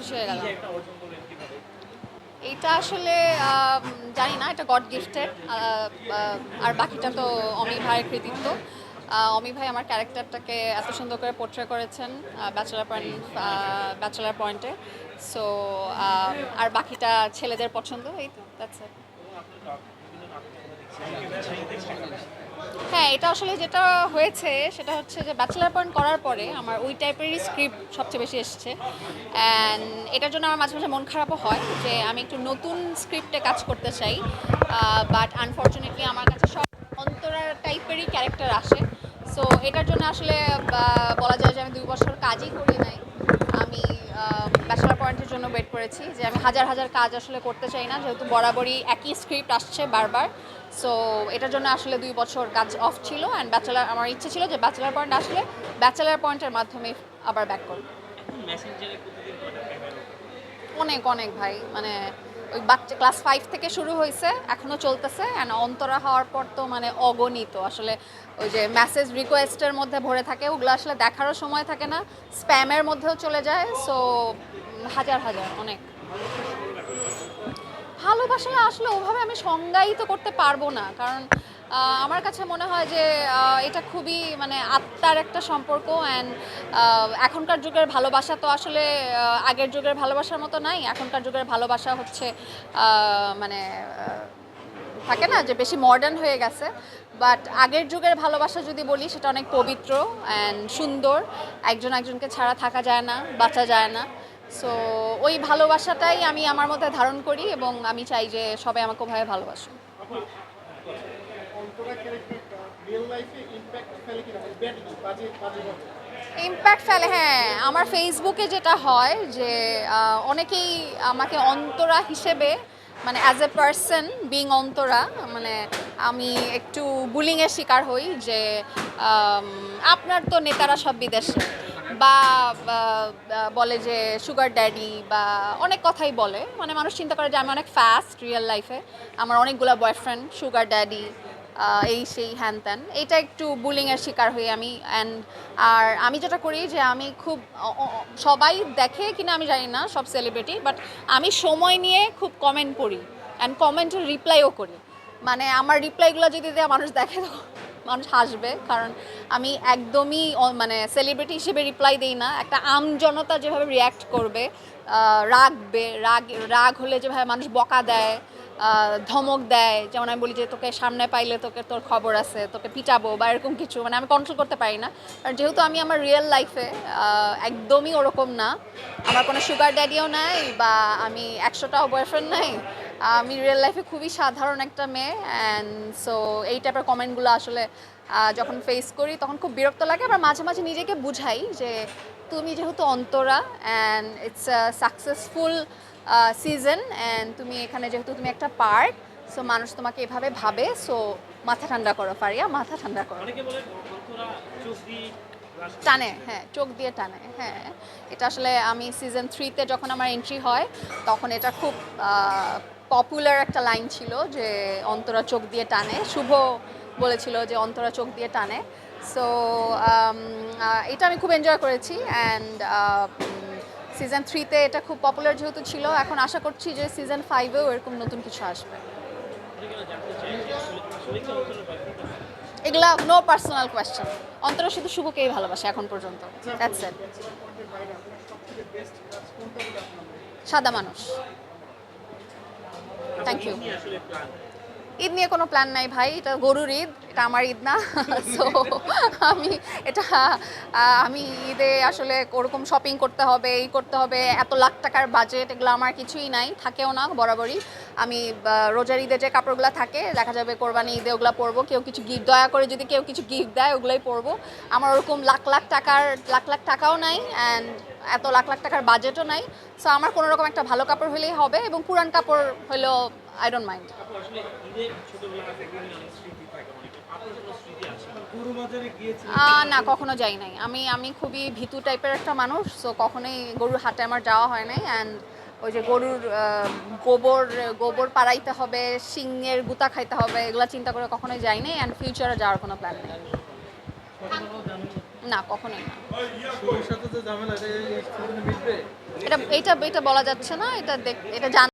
খুশি হয়ে গেলাম। এটা আসলে জানি না, এটা গড গিফটেড আর বাকিটা তো অমি ভাইয়ের কৃতিত্ব। অমি ভাই আমার ক্যারেক্টারটাকে এত সুন্দর করে পোর্ট্রে করেছেন ব্যাচেলার পয়েন্ট ব্যাচেলার পয়েন্টে সো আর বাকিটা ছেলেদের পছন্দ, এই তো দ্যাটস ইট হ্যাঁ এটা আসলে যেটা হয়েছে, সেটা হচ্ছে যে ব্যাচেলার পয়েন্ট করার পরে আমার ওই টাইপেরই স্ক্রিপ্ট সবচেয়ে বেশি এসছে। অ্যান্ড এটার জন্য আমার মাঝে মাঝে মন খারাপও হয় যে আমি একটু নতুন স্ক্রিপ্টে কাজ করতে চাই। বাট আনফর্চুনেটলি আমার কাছে সব অন্তরা টাইপেরই ক্যারেক্টার আসে। সো এটার জন্য আসলে বলা যায় যে আমি দুই বছর কাজই করি নাই। আমি পয়েন্টের জন্য ওয়েট করেছি যে আমি হাজার হাজার কাজ আসলে করতে চাই না যেহেতু বরাবরই একই স্ক্রিপ্ট আসছে বারবার। সো এটার জন্য আসলে দুই বছর কাজ অফ ছিল অ্যান্ড ব্যাচেলার আমার ইচ্ছে ছিল যে ব্যাচেলার পয়েন্ট আসলে ব্যাচেলার পয়েন্টের মাধ্যমে আবার ব্যাক করব। অনেক অনেক ভাই। মানে ওই বাচ্চা ক্লাস ফাইভ থেকে শুরু হয়েছে এখনও চলতেছে অ্যান্ড অন্তরা হওয়ার পর তো মানে অগণিত। আসলে ওই যে মেসেজ রিকোয়েস্টের মধ্যে ভরে থাকে ওগুলো আসলে দেখারও সময় থাকে না স্প্যামের মধ্যেও চলে যায়। সো হাজার হাজার, অনেক। ভালোবাসা আসলে ওভাবে আমি সংজ্ঞায়িত করতে পারব না, কারণ আমার কাছে মনে হয় যে এটা খুবই মানে আত্মার একটা সম্পর্ক অ্যান্ড এখনকার যুগের ভালোবাসা তো আসলে আগের যুগের ভালোবাসার মতো নাই, এখনকার যুগের ভালোবাসা হচ্ছে মানে থাকে না যে বেশি মডার্ন হয়ে গেছে বাট আগের যুগের ভালোবাসা যদি বলি সেটা অনেক পবিত্র অ্যান্ড সুন্দর, একজন একজনকে ছাড়া থাকা যায় না, বাঁচা যায় না। সো ওই ভালোবাসাটাই আমি আমার মধ্যে ধারণ করি এবং আমি চাই যে সবাই আমাকে ভাবে ইম্প্যাক্ট ফেলে হ্যাঁ আমার ফেসবুকে যেটা হয় যে অনেকেই আমাকে অন্তরা হিসেবে মানে as a person being Antara মানে আমি একটু বুলিংয়ের শিকার হই যে আপনার তো নেতারা সব বিদেশে। বা বলে যে সুগার ড্যাডি বা অনেক কথাই বলে। মানে মানুষ চিন্তা করে যে আমি অনেক ফাস্ট রিয়েল লাইফে আমার অনেকগুলো বয়ফ্রেন্ড সুগার ড্যাডি এই সেই হ্যান ত্যান। এটা একটু বুলিংয়ের শিকার হই আমি। অ্যান্ড আর আমি যেটা করি যে আমি খুব সবাই দেখে কিনা আমি জানি না, সব সেলিব্রিটি বাট আমি সময় নিয়ে খুব কমেন্ট পড়ি অ্যান্ড কমেন্টের রিপ্লাইও করি। মানে আমার রিপ্লাইগুলো যদি মানুষ দেখে মানুষ হাসবে, কারণ আমি একদমই মানে সেলিব্রিটি হিসেবে রিপ্লাই দিই না। একটা আম জনতা যেভাবে রিয়্যাক্ট করবে রাগবে, রাগ রাগ হলে যেভাবে মানুষ বকা দেয় ধমক দেয়, যেমন আমি বলি যে, তোকে সামনে পাইলে তোকে তোর খবর আছে, তোকে পিটাবো, বা এরকম কিছু মানে আমি কন্ট্রোল করতে পারি না। আর যেহেতু আমি আমার রিয়েল লাইফে একদমই ওরকম না, আমার কোনো সুগার ড্যাডিও নাই, বা আমি একশোটাও বয়ফ্রেন্ড নাই আমি রিয়েল লাইফে খুবই সাধারণ একটা মেয়ে অ্যান্ড সো এই টাইপের কমেন্টগুলো আসলে যখন ফেস করি তখন খুব বিরক্ত লাগে আবার মাঝে মাঝে নিজেকে বুঝাই যে তুমি যেহেতু Antara and it's a successful season and তুমি এখানে যেহেতু তুমি একটা পার্ট সো মানুষ তোমাকে এভাবে ভাবে সো মাথা ঠান্ডা করো ফারিয়া মাথা ঠান্ডা করো। টানে হ্যাঁ চোখ দিয়ে টানে হ্যাঁ। এটা আসলে আমি সিজন থ্রিতে যখন আমার এন্ট্রি হয় তখন এটা খুব পপুলার একটা লাইন ছিল যে অন্তরা চোখ দিয়ে টানে। শুভ বলেছিল যে অন্তরা চোখ দিয়ে টানে। সো এটা আমি খুব এনজয় করেছি অ্যান্ড সিজন থ্রিতে এটা খুব পপুলার যেহেতু ছিল। এখন আশা করছি যে সিজন ফাইভেও এরকম নতুন কিছু আসবে। এগুলা নো পার্সোনাল কোয়েশ্চেন অন্তরা শুধু শুভকেই ভালোবাসে এখন পর্যন্ত। ব্যাচেলার পয়েন্টের বাইরে আপনার সবথেকে বেস্ট কাজ কোনটা বলে আপনার মনে হয়? সাদা মানুষ থ্যাংক ইউ ঈদ নিয়ে কোনো প্ল্যান নাই ভাই এটা গরুর ঈদ এটা আমার ঈদ না। সো আমি এটা আমি ঈদে আসলে ওরকম শপিং করতে হবে এই করতে হবে এত লাখ টাকার বাজেট এগুলো আমার কিছুই নাই থাকেও না বরাবরই। আমি রোজার ঈদে যে কাপড়গুলো থাকে দেখা যাবে কোরবানি ঈদে ওগুলো পরবো কেউ কিছু গিফট দয়া করে যদি কেউ কিছু গিফট দেয় ওগুলোই পরবো। আমার ওরকম লাখ লাখ টাকার লাখ লাখ টাকাও নাই অ্যান্ড এত লাখ লাখ টাকার বাজেটও নাই। সো আমার কোনো রকম একটা ভালো কাপড় হলেই হবে এবং পুরান কাপড় হলেও আই ডোন্ট মাইন্ড না কখনো যাই নাই। আমি আমি খুবই ভীতু টাইপের একটা মানুষ সো কখনোই গরুর হাটে আমার যাওয়া হয় নাই। অ্যান্ড ওই যে গরুর গোবর গোবর পাড়াইতে হবে শিঙের গুতা খাইতে হবে এগুলো চিন্তা করে কখনোই যাই নাই। অ্যান্ড ফিউচারে যাওয়ার কোনো প্ল্যান নেই। না কখনোই না। এটা এটা এটা এটা বলা যাচ্ছে না এটা দেখ এটা জান